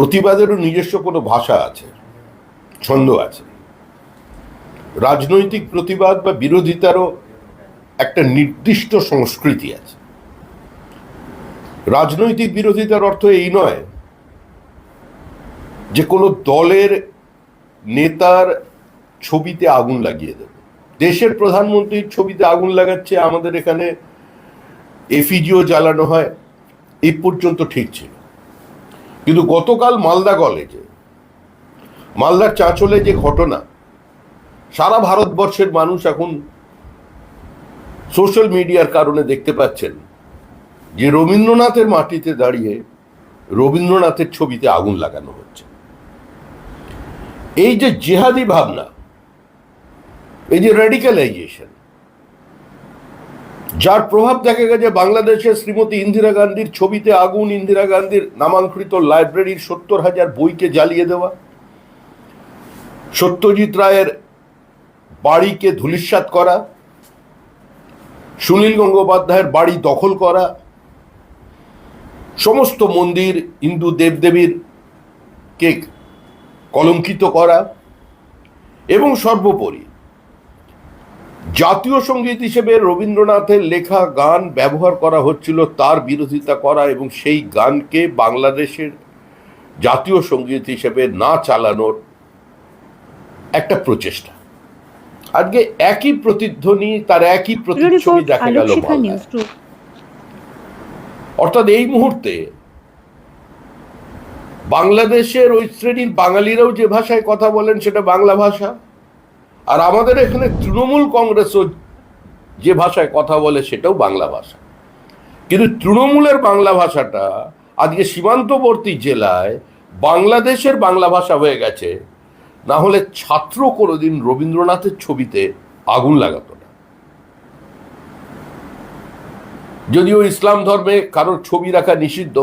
প্রতিবাদেরও নিজস্ব কোনো ভাষা আছে, ছন্দ আছে। রাজনৈতিক প্রতিবাদ বা বিরোধিতারও একটা নির্দিষ্ট সংস্কৃতি আছে। রাজনৈতিক বিরোধিতার অর্থ এই নয় যে কোনো দলের নেতার ছবিতে আগুন লাগিয়ে দেবে। দেশের প্রধানমন্ত্রীর ছবিতে আগুন লাগাচ্ছে আমাদের এখানে, এফিজিও জ্বালানো হয় এই পর্যন্ত ঠিক ছিল। কিন্তু গতকাল মালদা কলেজে মালদার চাঁচলে যে ঘটনা, সারা ভারতবর্ষের মানুষ এখন সোশ্যাল মিডিয়ার কারণে দেখতে পাচ্ছেন যে রবীন্দ্রনাথের মাটিতে দাঁড়িয়ে রবীন্দ্রনাথের ছবিতে আগুন লাগানো হচ্ছে। এই যে জেহাদি ভাবনা, এই যে রেডিক্যালাইজেশন যার প্রভাব দেখা গেছে বাংলাদেশের শ্রীমতী ইন্দিরা গান্ধীর ছবিতে আগুন, ইন্দিরা গান্ধীর নামাঙ্কৃত লাইব্রেরির সত্তর হাজার বইকে জ্বালিয়ে দেওয়া। সত্যজিৎ রায়ের বাড়িকে ধূলিসাৎ করা। সুনীল গঙ্গোপাধ্যায়ের বাড়ি দখল করা। সমস্ত মন্দির হিন্দু দেবদেবীর কে কলঙ্কিত করা। এবং সর্বোপরি জাতীয় সংগীত হিসেবে রবীন্দ্রনাথের লেখা গান ব্যবহার করা হচ্ছিল তার বিরোধিতা করা এবং সেই গানকে বাংলাদেশের জাতীয় সংগীত হিসেবে না চালানোর একটা প্রচেষ্টা। আজকে একই প্রতিধ্বনি তার একই প্রতিচ্ছবি দেখা গেল অর্থাৎ এই মুহূর্তে বাংলাদেশের ওই শ্রেণির বাঙালিরাও যে ভাষায় কথা বলেন সেটা বাংলা ভাষা। আর আমাদের এখানে তৃণমূল কংগ্রেসও যে ভাষায় কথা বলে সেটাও বাংলা ভাষা। কিন্তু তৃণমূলের বাংলা ভাষাটা আজকে সীমান্তবর্তী জেলায় বাংলাদেশের বাংলা ভাষা হয়ে গেছে, না হলে ছাত্র কোনোদিন রবীন্দ্রনাথের ছবিতে আগুন লাগাতো না। যদিও ইসলাম ধর্মে কারোর ছবি রাখা নিষিদ্ধ,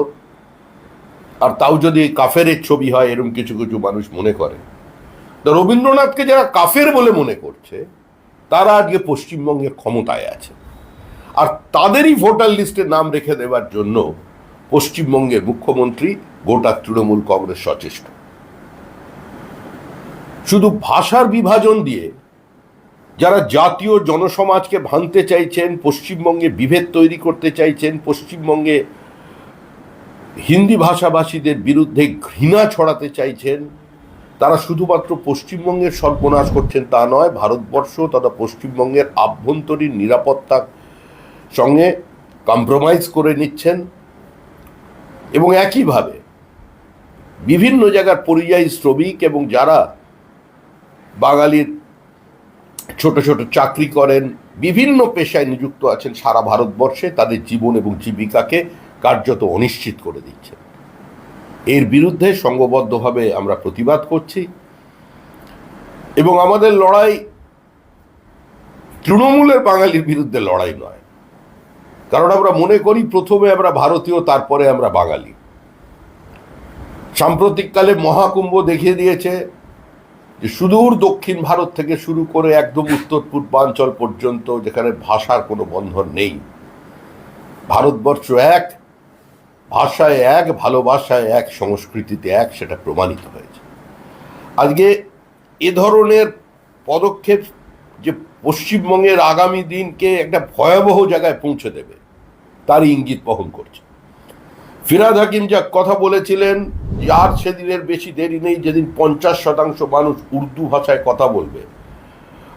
আর তাও যদি কাফেরের ছবি হয় এরকম কিছু কিছু মানুষ মনে করে। তো রবীন্দ্রনাথকে যারা কাফের বলে মনে করছে, তারা আজকে পশ্চিমবঙ্গে ক্ষমতায় আছে। আর তাদেরই ভোটার লিস্টে নাম রেখে দেওয়ার জন্য পশ্চিমবঙ্গের মুখ্যমন্ত্রী গোটা তৃণমূল কংগ্রেস সচেষ্ট। শুধু ভাষার বিভাজন দিয়ে যারা জাতীয় জনসমাজকে ভাঙতে চাইছেন, পশ্চিমবঙ্গে বিভেদ তৈরি করতে চাইছেন, পশ্চিমবঙ্গে হিন্দি ভাষাভাষীদের বিরুদ্ধে ঘৃণা ছড়াতে চাইছেন তারা শুধুমাত্র পশ্চিমবঙ্গের সর্বনাশ করছেন তা নয়, ভারতবর্ষ তথা পশ্চিমবঙ্গের আভ্যন্তরীণ নিরাপত্তার সঙ্গে কম্প্রোমাইজ করে নিচ্ছেন এবং একইভাবে বিভিন্ন জায়গার পরিযায়ী শ্রমিক এবং যারা বাঙালির ছোট ছোট চাকরি করেন, বিভিন্ন পেশায় নিযুক্ত আছেন সারা ভারতবর্ষে, তাদের জীবন এবং জীবিকাকে কার্যত অনিশ্চিত করে দিচ্ছেন। এর বিরুদ্ধে সংঘবদ্ধভাবে আমরা প্রতিবাদ করছি। এবং আমাদের লড়াই তৃণমূলের বাঙালির বিরুদ্ধে লড়াই নয়। কারণ আমরা মনে করি প্রথমে আমরা ভারতীয়, তারপরে আমরা বাঙালি। সাম্প্রতিককালে মহাকুম্ভ দেখিয়ে দিয়েছে যে সুদূর দক্ষিণ ভারত থেকে শুরু করে একদম উত্তর পূর্বাঞ্চল পর্যন্ত যেখানে ভাষার কোনো বন্ধন নেই, ভারতবর্ষ এক ভাষায় এক, ভালোবাসায় এক, সংস্কৃতিতে এক, সেটা প্রমাণিত হয়েছে। আজকে এ ধরনের পদক্ষেপ যে পশ্চিমবঙ্গের আগামী দিনকে একটা ভয়াবহ জায়গায় পৌঁছে দেবে, তার ইঙ্গিত বহন করছে। ফিরাদ হাকিম যা কথা বলেছিলেন যে আর সেদিনের বেশি দেরি নেই, যেদিন পঞ্চাশ শতাংশ মানুষ উর্দু ভাষায় কথা বলবে।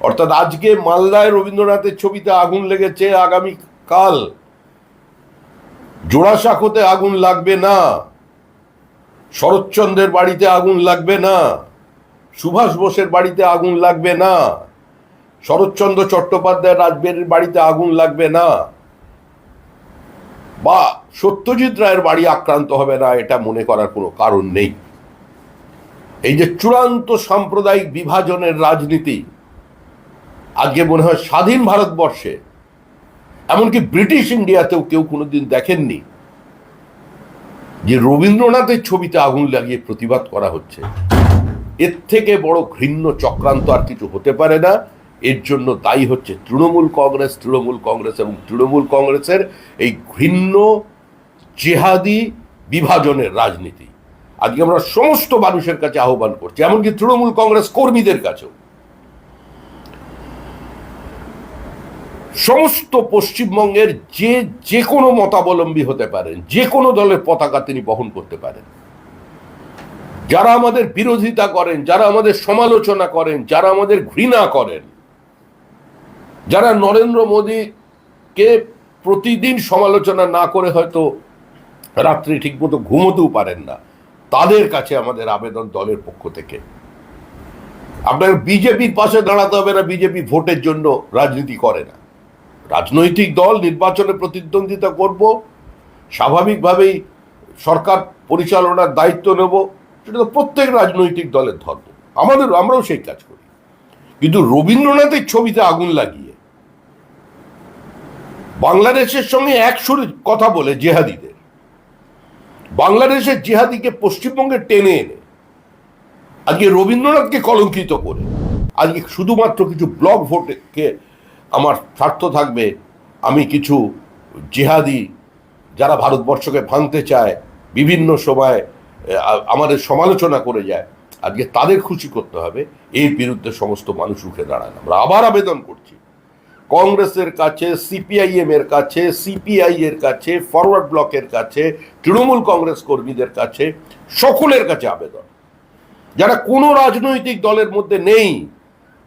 অর্থাৎ আজকে মালদায় রবীন্দ্রনাথের ছবিতে আগুন লেগেছে আগামী কাল জোড়াসাঁকোতে আগুন লাগবে না। শরৎচন্দ্রের বাড়িতে আগুন লাগবে না। সুভাষ বোসের বাড়িতে আগুন লাগবে না। শরৎচন্দ্র চট্টোপাধ্যায় রাজবের বাড়িতে আগুন লাগবে না। বা সত্যজিৎ রায়ের বাড়ি আক্রান্ত হবে না, এটা মনে করার কোনো কারণ নেই। এই যে চূড়ান্ত সাম্প্রদায়িক বিভাজনের রাজনীতি, আজকে মনে হয় স্বাধীন ভারতবর্ষে এমনকি ব্রিটিশ ইন্ডিয়াতেও কেউ কোনোদিন দেখেননি যে রবীন্দ্রনাথের ছবিতে আগুন লাগিয়ে প্রতিবাদ করা হচ্ছে। এর থেকে বড় ঘৃণ্য চক্রান্ত আর কিছু হতে পারে না। এর জন্য দায়ী হচ্ছে তৃণমূল কংগ্রেস তৃণমূল কংগ্রেস এবং তৃণমূল কংগ্রেসের এই ঘৃণ্য জেহাদি বিভাজনের রাজনীতি। আজকে আমরা সমস্ত মানুষের কাছে আহ্বান করছি, এমনকি তৃণমূল কংগ্রেস কর্মীদের কাছেও। সমস্ত পশ্চিমবঙ্গের যে যে কোনো মতাবলম্বী হতে পারেন, যে কোনো দলের পতাকা তিনি বহন করতে পারেন। যারা আমাদের বিরোধিতা করেন, যারা আমাদের সমালোচনা করেন, যারা আমাদের ঘৃণা করেন, যারা নরেন্দ্র মোদীকে প্রতিদিন সমালোচনা না করে হয়তো রাত্রি ঠিকমতো ঘুমোতেও পারেন না, তাদের কাছে আমাদের আবেদন দলের পক্ষ থেকে। আপনার বিজেপির পাশে দাঁড়াতে হবে না, বিজেপি ভোটের জন্য রাজনীতি করে না। রাজনৈতিক দল নির্বাচনে প্রতিদ্বন্দ্বিতা করব, স্বাভাবিকভাবেই সরকার পরিচালনার দায়িত্ব নেব, সেটা তো প্রত্যেক রাজনৈতিক দলের ধর্ম। আমাদের, আমরাও সেই কাজ করি। কিন্তু রবীন্দ্রনাথের ছবিতে আগুন লাগিয়ে বাংলাদেশের সঙ্গে এক সুরে কথা বলে জেহাদিদের। বাংলাদেশের জেহাদিকে পশ্চিমবঙ্গে টেনে এনে আজকে রবীন্দ্রনাথকে কলঙ্কিত করে, আজকে শুধুমাত্র কিছু ব্লক ভোটকে আমার স্বার্থ থাকবে, আমি কিছু জিহাদি যারা ভারতবর্ষকে ভাঙতে চায়, বিভিন্ন সময় আমাদের সমালোচনা করে যায়, আজকে তাদের খুশি করতে হবে, এর বিরুদ্ধে সমস্ত মানুষ রুখে দাঁড়ান। আমরা আবার আবেদন করছি। কংগ্রেসের কাছে সিপিআইএম এর কাছে সিপিআই এর কাছে, ফরওয়ার্ড ব্লকের কাছে, তৃণমূল কংগ্রেস কর্মীদের কাছে, সকলের কাছে আবেদন। যারা কোনো রাজনৈতিক দলের মধ্যে নেই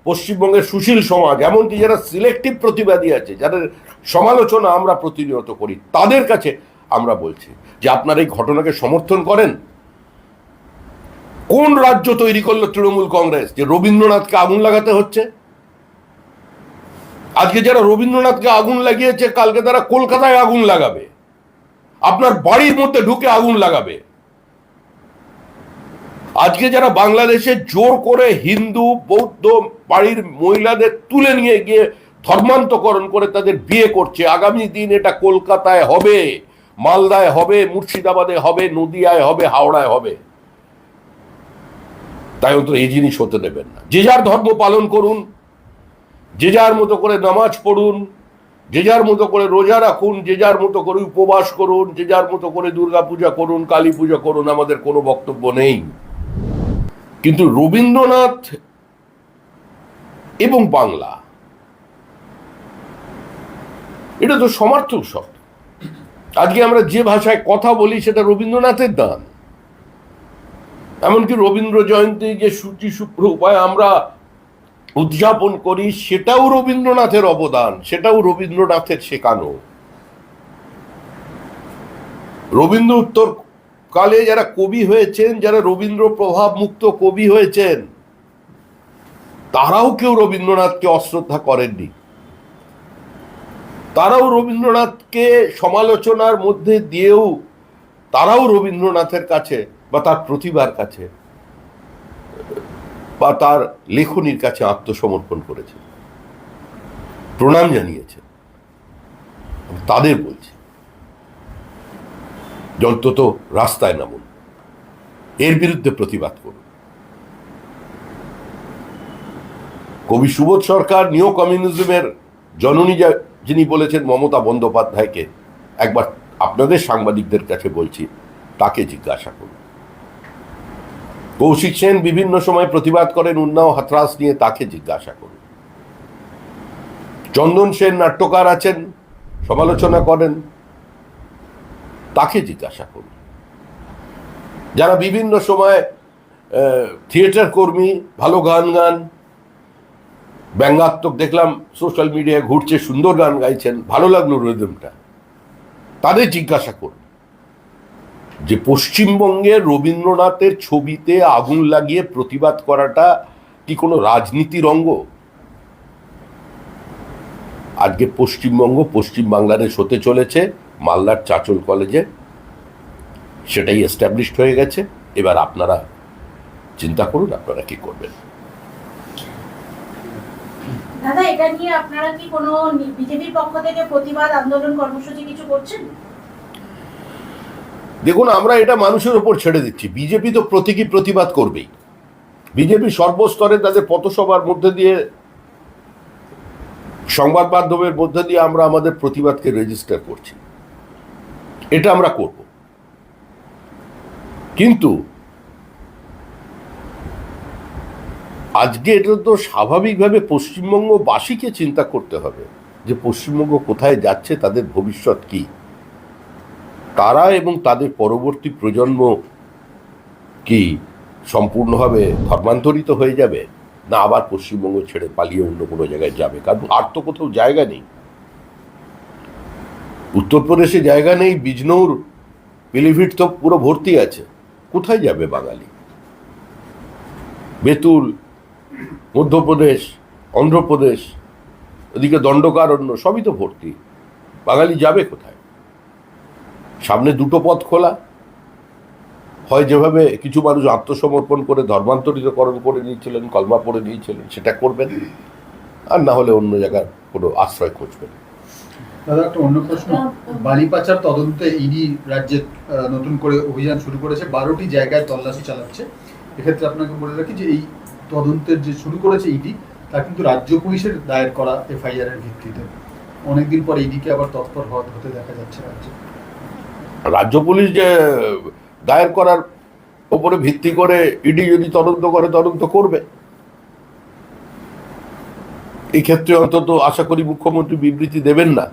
পশ্চিমবঙ্গের সুশীল সমাজ, এমনকি যারা সিলেক্টিভ প্রতিবাদী আছে, যাদের সমালোচনা আমরা প্রতিনিয়ত করি, তাদের কাছে আমরা বলছি যে আপনার এই ঘটনাকে সমর্থন করেন। কোন রাজ্য তৈরি করল তৃণমূল কংগ্রেস? যে রবীন্দ্রনাথকে আগুন লাগাতে হচ্ছে? আজকে যারা রবীন্দ্রনাথকে আগুন লাগিয়েছে, কালকে তারা কলকাতায় আগুন লাগাবে। আপনার বাড়ির মধ্যে ঢুকে আগুন লাগাবে। আজকে যারা বাংলাদেশে জোর করে হিন্দু, বৌদ্ধ বাড়ির মহিলাদের তুলে নিয়ে গিয়ে ধর্মান্তকরণ করে তাদের বিয়ে করছে, আগামী দিন এটা কলকাতায় হবে, মালদায় হবে, মুর্শিদাবাদে হবে, নদিয়ায় হবে, হাওড়ায় হবে। তাই অন্তত এই জিনিস হতে দেবেন না। যে যার ধর্ম পালন করুন, যে যার মতো করে নামাজ পড়ুন, যে যার মতো করে রোজা রাখুন, যে যার মতো করে উপবাস করুন, যে যার মতো করে দুর্গা পূজা করুন কালী পূজা করুন, আমাদের কোনো বক্তব্য নেই। কিন্তু রবীন্দ্রনাথ এবং বাংলা, এটা তো সমার্থক শব্দ। আজকে আমরা যে ভাষায় কথা বলি সেটা রবীন্দ্রনাথের দান। এমনকি রবীন্দ্র জয়ন্তী যে সূচি শুক্র উপায় আমরা উদযাপন করি, সেটাও রবীন্দ্রনাথের অবদান, সেটাও রবীন্দ্রনাথের শেখানো। রবীন্দ্র উত্তর কালে যারা কবি হয়েছেন, যারা রবীন্দ্র প্রভাব মুক্ত কবি হয়েছেন, তারাও কেউ রবীন্দ্রনাথকে অশ্রদ্ধা করেননি। তারাও রবীন্দ্রনাথকে সমালোচনার মধ্যে দিয়েও তারাও রবীন্দ্রনাথের কাছে বা তার প্রতিভার কাছে বা তার লেখনির কাছে আত্মসমর্পণ করেছে প্রণাম জানিয়েছে তাদের বলছি। অন্তত রাস্তায় নামুন। এর বিরুদ্ধে প্রতিবাদ করুন। কবি সুবোধ সরকার নিও কমিউনিজমের জননী যিনি বলেছেন মমতা বন্দ্যোপাধ্যায়কে, একবার আপনাদের সাংবাদিকদের কাছে বলছি, তাকে জিজ্ঞাসা করুন। কৌশিক সেন বিভিন্ন সময় প্রতিবাদ করেন, উন্নাও হাতরাস নিয়ে তাকে জিজ্ঞাসা করুন। চন্দন সেন নাট্যকার আছেন, সমালোচনা করেন তাকে জিজ্ঞাসা করুন। যারা বিভিন্ন সময় থিয়েটার কর্মী, ভালো গান গান, ব্যঙ্গাত্মক দেখলাম, সোশ্যাল মিডিয়ায় ঘুরছে, সুন্দর গান গাইছেন, ভালো লাগল রিদমটা তাদের জিজ্ঞাসা করুন যে পশ্চিমবঙ্গে রবীন্দ্রনাথের ছবিতে আগুন লাগিয়ে প্রতিবাদ করাটা কি কোনো রাজনীতির অঙ্গ? আজকে পশ্চিমবঙ্গ পশ্চিম বাংলাদেশ হতে চলেছে। মালদার চাচল কলেজে সেটাই এস্টাবলিশড হয়ে গেছে। এবার আপনারা চিন্তা করুন আপনারা কি করবেন। দাদা এটা নিয়ে আপনারা কি কোনো বিজেপির পক্ষ থেকে প্রতিবাদ আন্দোলন কর্মসূচি কিছু করছেন? দেখুন আমরা এটা মানুষের ওপর ছেড়ে দিচ্ছি। বিজেপি তো প্রতীকী প্রতিবাদ করবেই। বিজেপি সর্বস্তরে তাদের পথসভার মধ্যে দিয়ে সংবাদ মাধ্যমের মধ্যে দিয়ে আমরা আমাদের প্রতিবাদকে রেজিস্টার করছি। এটা আমরা করব। কিন্তু আজকে এটা তো স্বাভাবিকভাবে পশ্চিমবঙ্গবাসীকে চিন্তা করতে হবে যে পশ্চিমবঙ্গ কোথায় যাচ্ছে, তাদের ভবিষ্যৎ কি। তারা এবং তাদের পরবর্তী প্রজন্ম কি সম্পূর্ণভাবে ধর্মান্তরিত হয়ে যাবে, না আবার পশ্চিমবঙ্গ ছেড়ে পালিয়ে অন্য কোনো জায়গায় যাবে? কারণ আর তো কোথাও জায়গা নেই। উত্তরপ্রদেশে জায়গা নেই, বিজনৌর পিলিভিট তো পুরো ভর্তি আছে। কোথায় যাবে বাঙালি? বেতুল, মধ্যপ্রদেশ, অন্ধ্রপ্রদেশ, ওদিকে দণ্ডকারণ্য, সবই তো ভর্তি। বাঙালি যাবে কোথায়? সামনে দুটো পথ খোলা। হয় যেভাবে কিছু মানুষ আত্মসমর্পণ করে ধর্মান্তরিতকরণ করে নিয়েছিলেন, কলমা পড়ে নিয়েছিলেন, সেটা করবেন, আর না হলে অন্য জায়গার কোনো আশ্রয় খুঁজবেন। দাদা একটা অন্য প্রশ্ন। বালি পাচার তদন্তে ইডি রাজ্যে নতুন করে অভিযান শুরু করেছে। বারোটি জায়গায় তল্লাশি চালাচ্ছে। এক্ষেত্রে আপনাকে বলে রাখি যে এই তদন্তের যে শুরু করেছে ইডি তা কিন্তু রাজ্য পুলিশের দায়ের করা এফআইআর এর ভিত্তিতে। অনেকদিন পর ইডিকে আবার তৎপর হওয়া হতে দেখা যাচ্ছে রাজ্যে। রাজ্য পুলিশ যে দায়ের করার ওপরে ভিত্তি করে ইডি যদি তদন্ত করে তদন্ত করবে। এই ক্ষেত্রে অন্তত আশা করি মুখ্যমন্ত্রী বিবৃতি দেবেন না।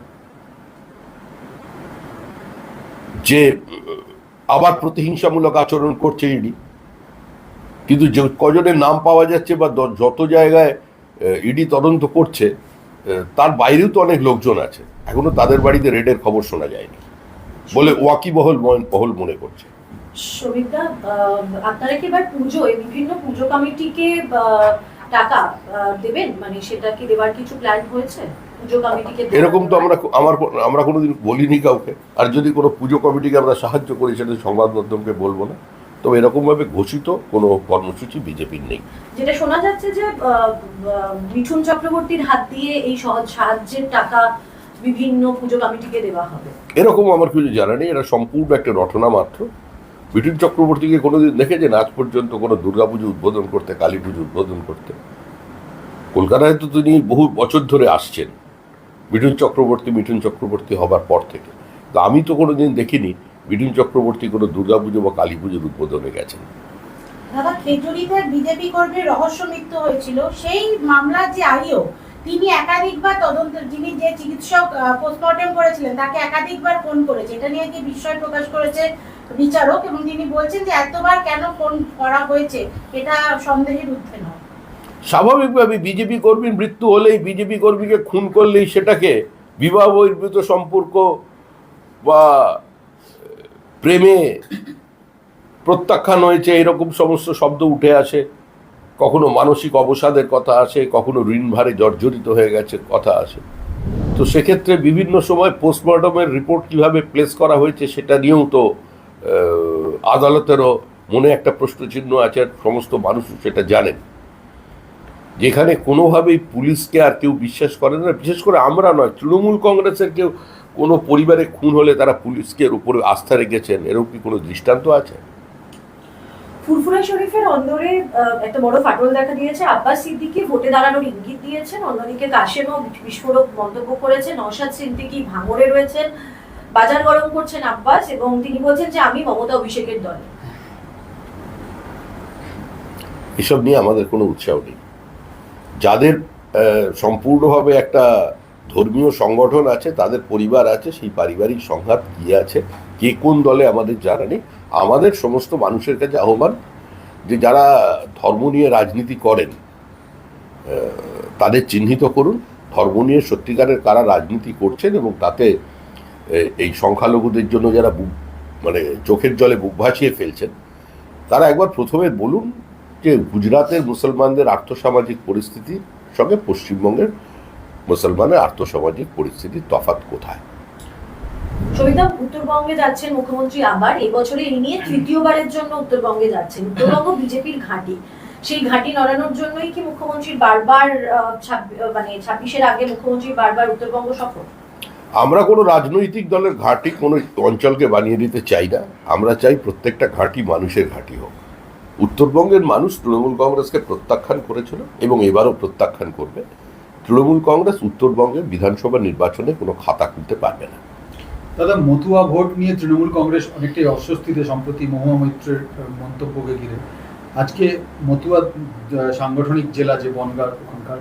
যে আবার প্রতিহিংসামূলক আচরণ করছে ইডি। কিন্তু যে কজনের নাম পাওয়া যাচ্ছে বা যত জায়গায় ইডি তদন্ত করছে তার বাইরেও তো অনেক লোকজন আছে। এখনও তাদের বাড়িতে রেডের খবর শোনা যায়নি। বলে ওয়াকিবহল বহল মনে করছে। সবিতা আপনারা কি এবার বিভিন্ন পুজো কমিটিকে টাকা দেবেন? মানে সেটা কি কিছু প্ল্যান হয়েছে? এরকম তো আমরা আমার আমরা কোনোদিন বলিনি কাউকে। আর যদি কোনো পুজো কমিটিকে আমরা সাহায্য করি সেটা সংবাদ মাধ্যমকে বলব না। তবে এরকমভাবে ঘোষিত কোনো কর্মসূচি বিজেপির নেই। যেটা শোনা যাচ্ছে যে মিঠুন চক্রবর্তীর হাত দিয়ে এই সহজ সাহায্যের টাকা বিভিন্ন পুজো কমিটিকে দেওয়া হবে। এরকম আমার কিছু জানা নেই। এটা সম্পূর্ণ একটা রটনা মাত্র। বিটুল চক্রবর্তীকে কোনোদিন দেখে দেখেছেন? আজ পর্যন্ত কোনো দুর্গাপুজো উদ্বোধন করতে কালী পুজো উদ্বোধন করতে? কলকাতায় তো তিনি বহু বছর ধরে আসছেন। মিঠুন চক্রবর্তী মিঠুন চক্রবর্তী হবার পর থেকে। তো আমি তো কোনোদিন দেখিনি মিঠুন চক্রবর্তী কোনো দুর্গাপুজো বা কালী পুজোর উদ্বোধনে গেছেন। দাদা, খেজুরিতে বিজেপি কর্মীর রহস্য মৃত্যু হয়েছিল। সেই মামলার যে আইও, তিনি একাধিকবার তদন্ত, যিনি যে চিকিৎসক পোস্টমর্টেম করেছিলেন, তাকে একাধিকবার ফোন করেছে। এটা নিয়ে কি বিস্ময় প্রকাশ করেছে বিচারক এবং তিনি বলছেন যে, এতবার কেন ফোন করা হয়েছে? এটা সন্দেহের ঊর্ধ্বে নয়। স্বাভাবিকভাবে বিজেপি কর্মীর মৃত্যু হলেই বিজেপি কর্মীকে খুন করলেই সেটাকে বিবাহ বহির্ভূত সম্পর্ক বা প্রেমে প্রত্যাখ্যান হয়েছে, এরকম সমস্ত শব্দ উঠে আসে। কখনো মানসিক অবসাদের কথা আসে, কখনো ঋণ ভারে জর্জরিত হয়ে গেছে কথা আসে। তো সেক্ষেত্রে বিভিন্ন সময় পোস্টমর্টমের রিপোর্ট কীভাবে প্লেস করা হয়েছে সেটা নিয়েও তো আদালতেরও মনে একটা প্রশ্নচিহ্ন আছে সমস্ত মানুষ সেটা জানেন। যেখানে কোনোভাবেই পুলিশকে আর কেউ বিশ্বাস করে না বিশেষ করে আমরা নয় তৃণমূল কংগ্রেসের কেউ কোনো পরিবারে খুন হলে তারা পুলিশকে এর উপরে আস্থা রেখেছেন এরকম কি কোনো দৃষ্টান্ত আছে? ফুরফুরা শরীফের অন্দরে একটা বড় ফাটল দেখা দিয়েছে। আব্বাস সিদ্দিকি ভোটে দাঁড়ানোর ইঙ্গিত দিয়েছেন। অন্যদিকে কাশেমও বিস্ফোরক মন্তব্য করেছেন। নওশাদ সিদ্দিকি ভাঙড়ে রয়েছেন। বাজার গরম করছেন আব্বাস এবং তিনি বলছেন যে আমি মমতা অভিষেকের দলে। এসব নিয়ে আমাদের কোনো উৎসাহ নেই। যাদের সম্পূর্ণভাবে একটা ধর্মীয় সংগঠন আছে, তাদের পরিবার আছে, সেই পারিবারিক সংঘাত কী আছে, কে কোন দলে আমাদের জানা নেই, আমাদের সমস্ত মানুষের কাছে আহ্বান যে যারা ধর্ম নিয়ে রাজনীতি করেন তাদের চিহ্নিত করুন। ধর্ম নিয়ে সত্যিকারের কারা রাজনীতি করছেন এবং তাতে এই সংখ্যালঘুদের জন্য যারা মানে চোখের জলে বুক ভাসিয়ে ফেলছেন, তারা একবার প্রথমে বলুন যে গুজরাতের মুসলমানদের আর্থসামাজিক পরিস্থিতির সঙ্গে পশ্চিমবঙ্গের মুসলমানের আর্থসামাজিক পরিস্থিতির তফাৎ কোথায়? সবিতা উত্তরবঙ্গে যাচ্ছেন মুখ্যমন্ত্রী আবার। এই বছরে এই নিয়ে তৃতীয়বারের জন্য উত্তরবঙ্গে যাচ্ছেন। উত্তরবঙ্গ বিজেপির ঘাঁটি। সেই ঘাঁটি নড়ানোর জন্যই কি মুখ্যমন্ত্রীর বারবার মানে ছাব্বিশের আগে মুখ্যমন্ত্রীর বারবার উত্তরবঙ্গ সফর আমরা কোনো রাজনৈতিক দলের ঘাঁটি কোনো অঞ্চলকে বানিয়ে দিতে চাই না। আমরা চাই প্রত্যেকটা ঘাঁটি মানুষের ঘাঁটি হোক। উত্তরবঙ্গের মানুষ তৃণমূল কংগ্রেসকে প্রত্যাখ্যান করেছিল এবং এবারও প্রত্যাখ্যান করবে। তৃণমূল কংগ্রেস উত্তরবঙ্গের বিধানসভা নির্বাচনে কোনো খাতা খুলতে পারবে না। দাদা, মতুয়া ভোট নিয়ে তৃণমূল কংগ্রেস অনেকটাই অস্বস্তিতে সম্প্রতি মহুয়া মৈত্রের মন্তব্যকে ঘিরে। আজকে মতুয়া সাংগঠনিক জেলা যে বনগাঁ ওখানকার,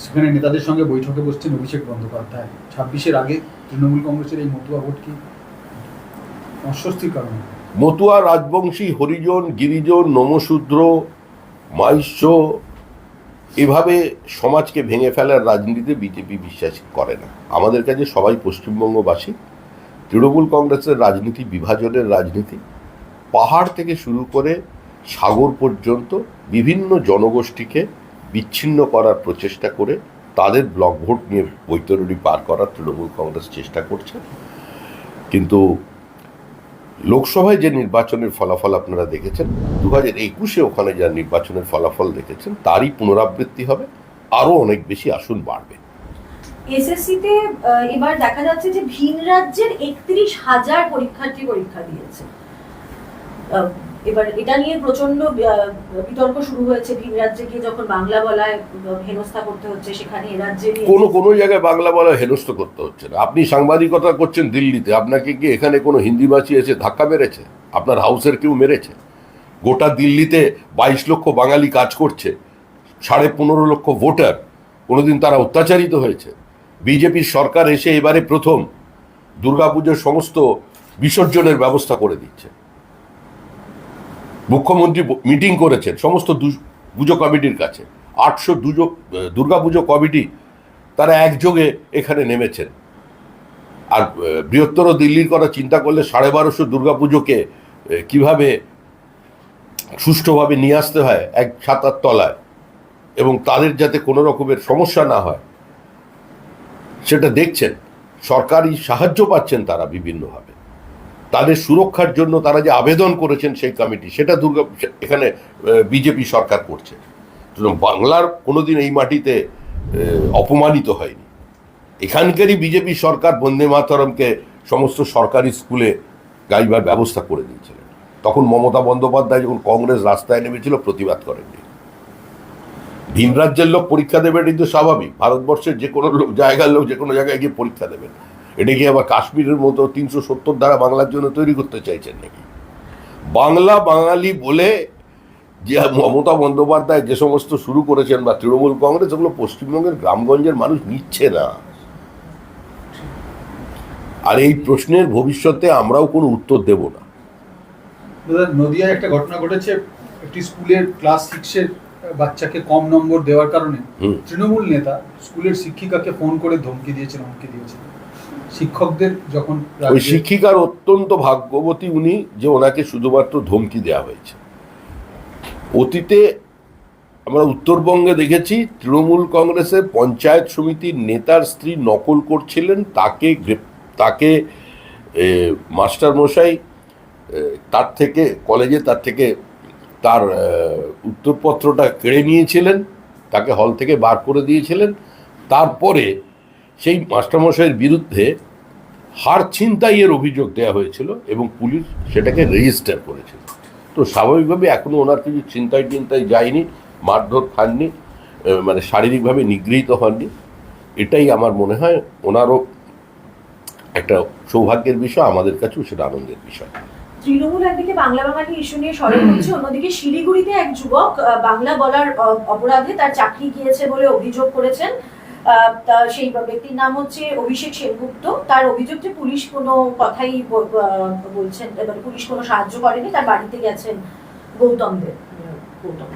সেখানে নেতাদের সঙ্গে বৈঠকে বসছেন অভিষেক বন্দ্যোপাধ্যায়। ছাব্বিশের আগে তৃণমূল কংগ্রেসের এই মতুয়া ভোট কি অস্বস্তির কারণ? মতুয়া রাজবংশী, হরিজন, গিরিজন, নমশূদ্র, মাহিষ্য এভাবে সমাজকে ভেঙে ফেলার রাজনীতিতে বিজেপি বিশ্বাস করে না। আমাদের কাছে সবাই পশ্চিমবঙ্গবাসী। তৃণমূল কংগ্রেসের রাজনীতি, বিভাজনের রাজনীতি, পাহাড় থেকে শুরু করে সাগর পর্যন্ত বিভিন্ন জনগোষ্ঠীকে বিচ্ছিন্ন করার প্রচেষ্টা করে তাদের ব্লক ভোট নিয়ে বৈতরণী পার করার তৃণমূল কংগ্রেস চেষ্টা করছে। কিন্তু লোকসভায় যে নির্বাচনের ফলাফল আপনারা দেখেছেন দু হাজার একুশে ওখানে যা নির্বাচনের ফলাফল দেখেছেন, তারই পুনরাবৃত্তি হবে, আরও অনেক বেশি আসন বাড়বে। এসএসসিতে এবার দেখা যাচ্ছে যে ভিন রাজ্যের একত্রিশ হাজার পরীক্ষার্থী পরীক্ষা দিয়েছে। এবার এটা নিয়ে প্রচণ্ড বিতর্ক শুরু হয়েছে ভিন রাজ্যে গিয়ে যখন বাংলা বলায় হেনস্থা করতে হচ্ছে, সেখানে এ রাজ্যে কোনো কোনো জায়গায় বাংলা বলা হেনস্থ করতে হচ্ছে না। আপনি সাংবাদিকতা করছেন দিল্লিতে, আপনাকে কি এখানে কোনো হিন্দিভাষী এসে ধাক্কা মেরেছে? আপনার হাউসের কেউ মেরেছে? গোটা দিল্লিতে বাইশ লক্ষ বাঙালি কাজ করছে, সাড়ে পনেরো লক্ষ ভোটার, কোনোদিন তারা অত্যাচারিত হয়েছে। বিজেপির সরকার এসে এবারে প্রথম দুর্গাপুজোর সমস্ত বিসর্জনের ব্যবস্থা করে দিচ্ছে। মুখ্যমন্ত্রী মিটিং করেছেন, সমস্ত পুজো কমিটির কাছে। আটশো দুজো দুর্গাপুজো কমিটি তারা একযোগে এখানে নেমেছেন। আর বৃহত্তর দিল্লির কথা চিন্তা করলে সাড়ে বারোশো দুর্গাপুজোকে কীভাবে সুষ্ঠুভাবে নিয়ে আসতে হয় এক ছাতার তলায় এবং তাদের যাতে কোনো রকমের সমস্যা না হয়, সেটা দেখছেন। সরকারি সাহায্য পাচ্ছেন তারা বিভিন্নভাবে। তাদের সুরক্ষার জন্য তারা যে আবেদন করেছেন সেই কমিটি, সেটা দুর্গা, এখানে বিজেপি সরকার করছে। বাংলার কোনোদিন এই মাটিতে অপমানিত হয়নি। এখানকারই বিজেপি সরকার বন্দে মাতরমকে সমস্ত সরকারি স্কুলে গাইবার ব্যবস্থা করে দিয়েছিলেন। তখন মমতা বন্দ্যোপাধ্যায় যখন কংগ্রেস রাস্তায় নেমেছিল, প্রতিবাদ করেননি। ভিন রাজ্যের লোক পরীক্ষা দেবে এটাই তো স্বাভাবিক। ভারতবর্ষের যে কোনো লোক জায়গার লোক যে কোনো জায়গায় গিয়ে পরীক্ষা দেবেন। এটা কি আবার কাশ্মীরের মতো তিনশো সত্তর দ্বারা বাংলার জন্য তৈরি করতে চাইছেন নাকি? বাংলা বাঙালি বলে যে মমতা বন্দ্যোপাধ্যায় যে সমস্ত শুরু করেছেন বা তৃণমূল কংগ্রেস ওগুলো পশ্চিমবঙ্গের গ্রামগঞ্জের মানুষ নিচ্ছে না। আর এই প্রশ্নের ভবিষ্যতে আমরাও কোনো উত্তর দেব না। নদিয়ায় একটা ঘটনা ঘটেছে একটি স্কুলের ক্লাস সিক্সের বাচ্চাকে কম নম্বর দেওয়ার কারণে তৃণমূল নেতা স্কুলের শিক্ষিকাকে ফোন করে ধমকি দিয়েছেন হুমকি দিয়েছেন। শিক্ষকদের যখন ওই শিক্ষিকার অত্যন্ত ভাগ্যবতী উনি যে ওনাকে শুধুমাত্র ধমকি দেওয়া হয়েছে। অতীতে আমরা উত্তরবঙ্গে দেখেছি তৃণমূল কংগ্রেসের পঞ্চায়েত সমিতির নেতার স্ত্রী নকল করছিলেন তাকে তাকে এ, মাস্টার মশাই তার থেকে কলেজে তার থেকে তার উত্তরপত্রটা কেড়ে নিয়েছিলেন তাকে হল থেকে বার করে দিয়েছিলেন। তারপরে সেই মাস্টারমশাইয়ের বিরুদ্ধে হার ছিনতাইয়ের অভিযোগ দেওয়া হয়েছিল এবং পুলিশ সেটাকে রেজিস্টার করেছিল। তো স্বাভাবিকভাবে এখনও ওনার কিছু ছিনতাই টিনতাই যায়নি, মারধর খাননি মানে শারীরিকভাবে নিগৃহীত হননি। এটাই আমার মনে হয় ওনারও একটা সৌভাগ্যের বিষয়, আমাদের কাছেও সেটা আনন্দের বিষয়। তৃণমূল একদিকে বাংলা বাঙালি ইস্যু নিয়ে সরব হচ্ছে, অন্যদিকে শিলিগুড়িতে এক যুবক বাংলা বলার অপরাধে তার চাকরি গিয়েছে বলে অভিযোগ করেছেন। সেই ব্যক্তির নাম হচ্ছে অভিষেক সেনগুপ্ত। তার অভিযোগ যে পুলিশ কোনো কথাই বলছেন এবার পুলিশ কোনো সাহায্য করেনি, তার বাড়িতে গেছেন গৌতম দেব, গৌতম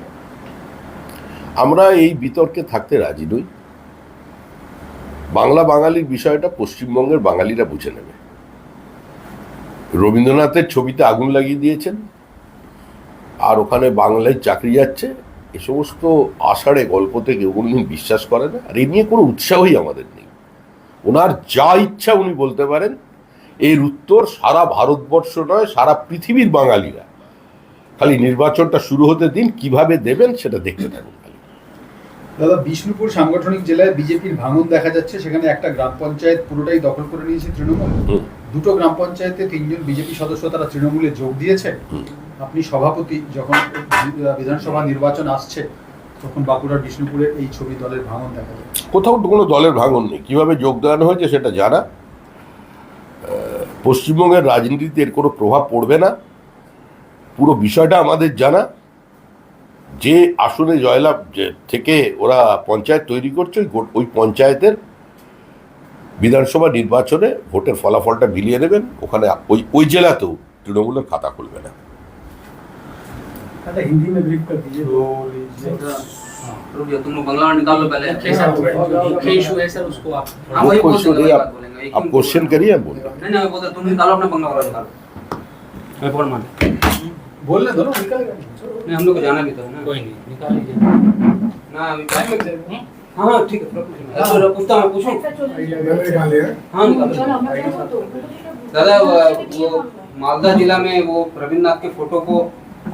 আমরা এই বিতর্কে থাকতে রাজি নই। বাংলা বাঙালির বিষয়টা পশ্চিমবঙ্গের বাঙালিরা বুঝে নেবে। রবীন্দ্রনাথের ছবিতে আগুন লাগিয়ে দিয়েছেন, আর ওখানে বাংলায় চাকরি যাচ্ছে এ সমস্ত আষাঢ়ে গল্পতে কেউ কোনোদিন বিশ্বাস করে না আর এ নিয়ে কোনো উৎসাহই আমাদের নেই। ওনার যা ইচ্ছা উনি বলতে পারেন। এর উত্তর সারা ভারতবর্ষ নয় সারা পৃথিবীর বাঙালিরা। খালি নির্বাচনটা শুরু হতে দিন কীভাবে দেবেন সেটা দেখতে থাকুন খালি। দাদা বিষ্ণুপুর সাংগঠনিক জেলায় বিজেপির ভাঙন দেখা যাচ্ছে সেখানে একটা গ্রাম পঞ্চায়েত পুরোটাই দখল করে নিয়েছে তৃণমূল। দুটো গ্রাম পঞ্চায়েতে তিনজন বিজেপি সদস্য তারা তৃণমূলে যোগ দিয়েছে। আপনি সভাপতি যখন বিধানসভা নির্বাচন আসছে, তখন বাঁকুড়ার বিষ্ণুপুরের এই ছবি দলের ভাঙন দেখা যায়। কোথাও কোনো দলের ভাঙন নেই। কীভাবে যোগদান হয়েছে সেটা জানা? পশ্চিমবঙ্গের রাজনীতিতে এর কোনো প্রভাব পড়বে না। পুরো বিষয়টা আমাদের জানা। যে আসনে জয়লাভ থেকে ওরা পঞ্চায়েত তৈরি করছে, ওই ওই পঞ্চায়েতের বিধানসভা নির্বাচনে ভোটের ফলাফলটা মিলিয়ে নেবেন। ওখানে ওই ওই জেলাতেও তৃণমূলের খাতা খুলবে না। अच्छा हिंदी में ब्रीफ कर दीजिए। तो लो रुक जाओ तुम लोग बंगला निकाल लो पहले इशू है सर उसको आप हाँ वही क्वेश्चन आप आप क्वेश्चन करिए बोल रहे नहीं तुम निकालो अपना बंगला वाला निकालो। मैं फ़ोन मान नहीं हम लोग को जाना भी तो था ना। कोई नहीं निकाल लीजिए। ना टाइम लग जाएगा ठीक है हाँ, दादा वो मालदा जिला में वो प्रवीण नाथ के फ़ोटो को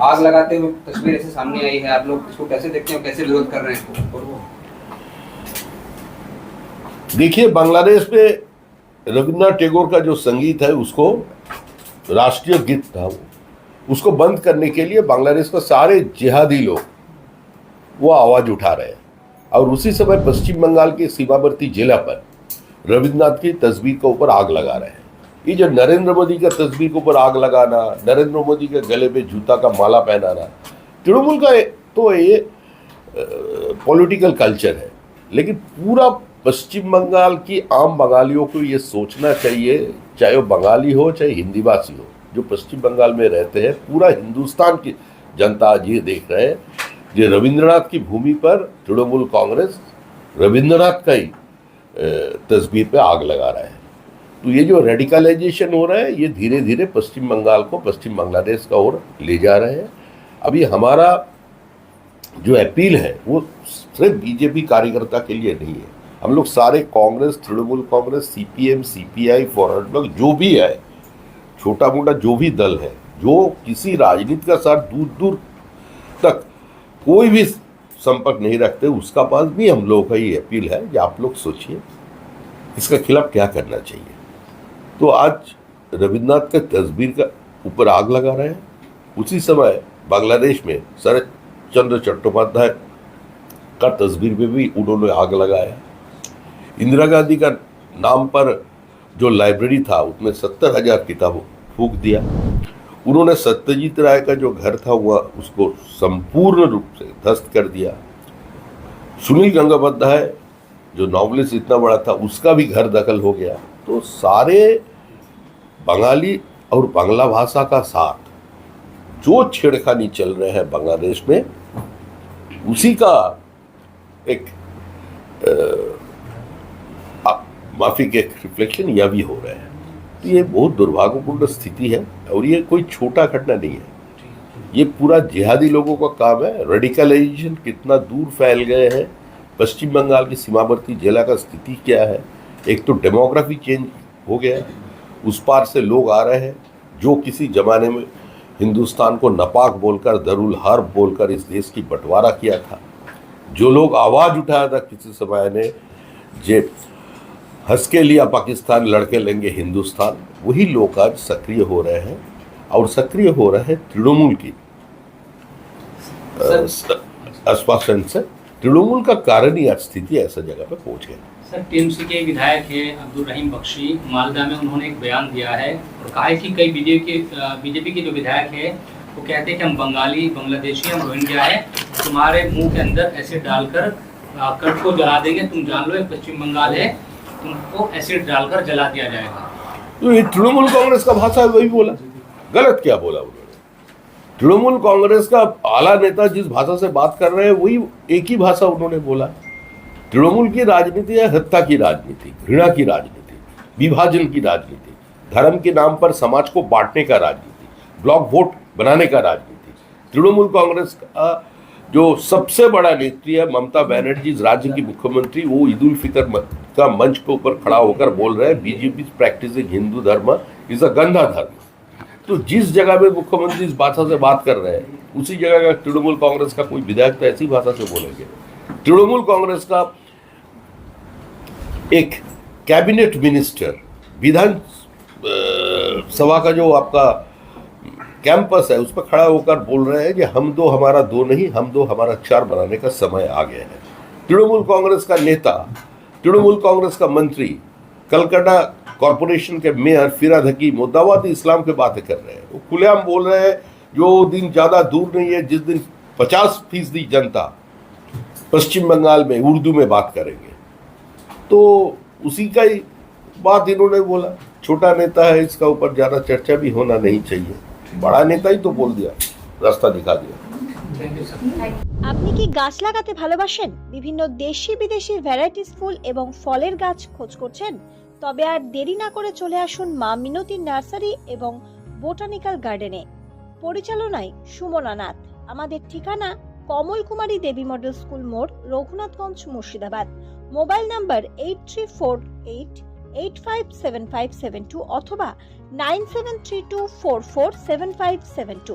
आग लगाते हुए तस्वीर ऐसे सामने आई है। आप लोग इसको कैसे देखते हैं कैसे विरोध कर रहे हैं? देखिए, बांग्लादेश में रविन्द्रनाथ टैगोर का जो संगीत है, उसको राष्ट्रीय गीत था वो। उसको बंद करने के लिए बांग्लादेश के सारे जिहादी लोग वो आवाज़ उठा रहे हैं। और उसी समय पश्चिम बंगाल के सीमावर्ती जिला पर रविन्द्रनाथ की तस्वीर के ऊपर आग लगा रहे हैं। ये जो नरेंद्र मोदी का तस्वीर के ऊपर आग लगाना, नरेंद्र मोदी के गले में जूता का माला पहनाना, तृणमूल का तो ये पॉलिटिकल कल्चर है। लेकिन पूरा पश्चिम बंगाल की आम बंगालियों को ये सोचना चाहिए, चाहे वो बंगाली हो, चाहे हिंदी भाषी हो, जो पश्चिम बंगाल में रहते हैं, पूरा हिंदुस्तान की जनता आज ये देख रहे हैं कि रविंद्रनाथ की भूमि पर तृणमूल कांग्रेस रविंद्रनाथ का ही तस्वीर पे आग लगा रहा है। तो ये जो रेडिकलाइजेशन हो रहा है, ये धीरे धीरे पश्चिम बंगाल को, पश्चिम बांग्लादेश का ओर ले जा रहे हैं। अभी हमारा जो अपील है, वो सिर्फ़ बीजेपी कार्यकर्ता के लिए नहीं है। हम लोग सारे Congress, Trinamool Congress CPM CPI forward bloc जो भी है छोटा मोटा जो भी दल है, जो किसी राजनीति का साथ दूर दूर तक कोई भी संपर्क नहीं रखते, उसका पास भी हम लोगों का ये अपील है कि आप लोग सोचिए, इसका खिलाफ क्या करना चाहिए। तो आज रविन्द्रनाथ का तस्वीर का ऊपर आग लगा रहे हैं। उसी समय बांग्लादेश में शरद चंद्र चट्टोपाध्याय का तस्वीर पे भी उन्होंने आग लगाया। इंदिरा गांधी का नाम पर जो लाइब्रेरी था, उसमें सत्तर हज़ार किताबों फूक दिया। उन्होंने सत्यजीत राय का जो घर था, वह उसको संपूर्ण रूप से ध्वस्त कर दिया। सुनील गंगोपाध्याय, जो नॉवलिस्ट इतना बड़ा था, उसका भी घर दखल हो गया। तो सारे बंगाली और बांग्ला भाषा का साथ, जो छेड़खानी चल रहे हैं बांग्लादेश में, उसी का एक माफ़ी के रिफ्लेक्शन यह भी हो रहा है। तो ये बहुत दुर्भाग्यपूर्ण स्थिति है और ये कोई छोटा घटना नहीं है। ये पूरा जिहादी लोगों का काम है। रेडिकलाइजेशन कितना दूर फैल गए हैं। पश्चिम बंगाल की सीमावर्ती जिला का स्थिति क्या है? एक तो डेमोग्राफी चेंज हो गया है। उस पार से लोग आ रहे हैं जो किसी जमाने में हिंदुस्तान को नपाक बोलकर दरुल हर्ब बोलकर इस देश की बंटवारा किया था। जो लोग आवाज़ उठाया था किसी समय ने जे हंस के लिया पाकिस्तान लड़के लेंगे हिंदुस्तान वही लोग आज सक्रिय हो रहे हैं और सक्रिय हो रहे हैं तृणमूल की। आश्वासन से तृणमूल का कारण ही आज स्थिति ऐसा जगह पर पहुँच गया सर टीएमसी के विधायक है अब्दुल रहीम बख्शी। मालदा में उन्होंने एक बयान दिया है और कहा है कि कई बीजेपी के बीजेपी के जो विधायक है, वो कहते हैं कि हम बंगाली, बांग्लादेशी हम रोहिंग्या है, तुम्हारे मुँह के अंदर एसिड डालकर कट को जला देंगे, तुम जान लो पश्चिम बंगाल है, तुमको एसिड डालकर जला दिया जाएगा। तो ये तृणमूल कांग्रेस का भाषा वही बोला। गलत क्या बोला उन्होंने? तृणमूल कांग्रेस का आला नेता जिस भाषा से बात कर रहे हैं, वही एक ही भाषा उन्होंने बोला। तृणमूल की राजनीति है हत्या की राजनीति, घृणा की राजनीति, विभाजन की राजनीति, धर्म के नाम पर समाज को बांटने का राजनीति, ब्लॉक वोट बनाने का राजनीति। तृणमूल कांग्रेस का जो सबसे बड़ा नेत्री है ममता बनर्जी, राज्य की मुख्यमंत्री, वो ईद उल फितर का मंच के ऊपर खड़ा होकर बोल रहे हैं, बीजेपी प्रैक्टिसिंग हिंदू धर्म इज़ अ गंदा धर्म। तो जिस जगह में मुख्यमंत्री इस भाषा से बात कर रहे हैं, उसी जगह का तृणमूल कांग्रेस का कोई विधायक तो ऐसी भाषा से बोलेंगे। तृणमूल कांग्रेस का एक कैबिनेट मिनिस्टर, विधान सभा का जो आपका कैंपस है, उस पर खड़ा होकर बोल रहे हैं कि हम दो हमारा दो नहीं, हम दो हमारा चार बनाने का समय आ गया है। तृणमूल कांग्रेस का नेता, तृणमूल कांग्रेस का मंत्री, कलकत्ता कॉरपोरेशन के मेयर फिराद हकीम मुद्दावाद इस्लाम के बातें कर रहे हैं। वो खुलेआम बोल रहे हैं, जो दिन ज़्यादा दूर नहीं है, जिस दिन पचास फ़ीसदी जनता पश्चिम बंगाल में उर्दू में बात करेंगे तो उसी का ही बात इन्होंने बोला छोटा नेता है इसका ऊपर ज़्यादा चर्चा भी होना नहीं चाहिए बड़ा नेता ही तो बोल दिया रास्ता दिखा दिया थैंक यू सर আপনি কি গাছ লাগাতে ভালোবাসেন বিভিন্ন দেশি বিদেশি ভ্যারাইটিস ফুল এবং ফলের গাছ খোঁজ করছেন তবে আর দেরি না করে চলে আসুন মা মিনতি নার্সারি এবং বোটানিক্যাল গার্ডেনে পরিচালনায় সুমনা নাথ আমাদের ঠিকানা কমল কুমারী দেবী মডেল স্কুল মোড় Raghunathganj Murshidabad Mobile number eight three four eight eight five seven five seven two অথবা nine seven three two four four seven five seven two